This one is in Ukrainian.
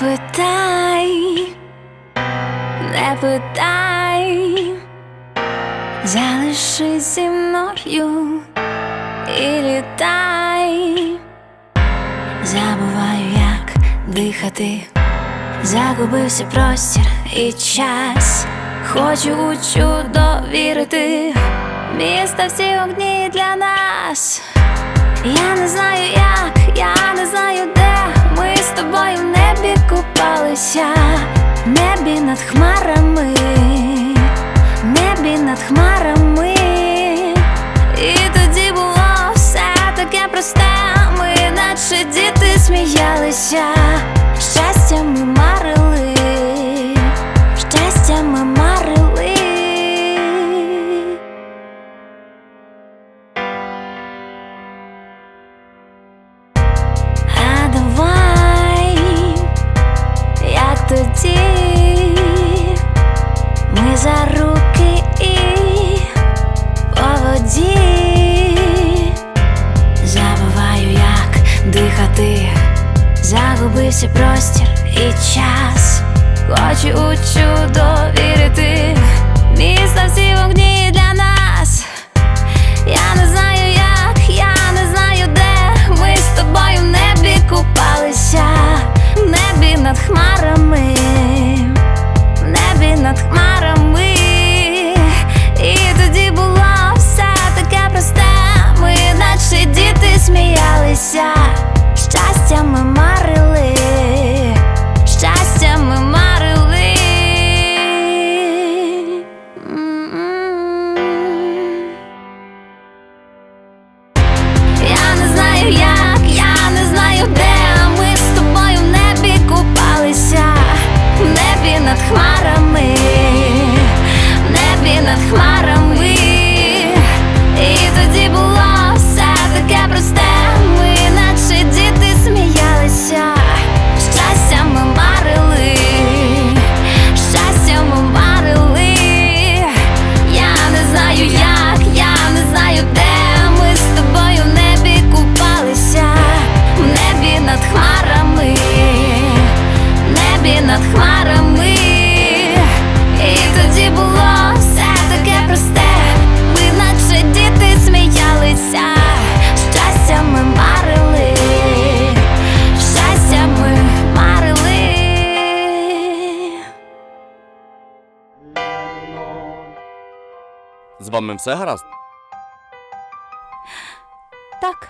питай, не питай, залишись зі мною і літай, забуваю, як дихати, загубився простір і час. Хочу у чудо вірити, міста всі огні для нас. Я не знаю як, в небі над хмарами, небі над хмарами, і тоді було все таке просте, ми наче діти сміялися, загубився простір і час. Хочу у чудо вірити, міста всі вогні для нас. Я не знаю як, я не знаю де. Ми з тобою в небі купалися, в небі над хмарами, в небі над хмарами, і тоді було все таке просте, ми наче діти сміялися, З вами все гаразд? Так.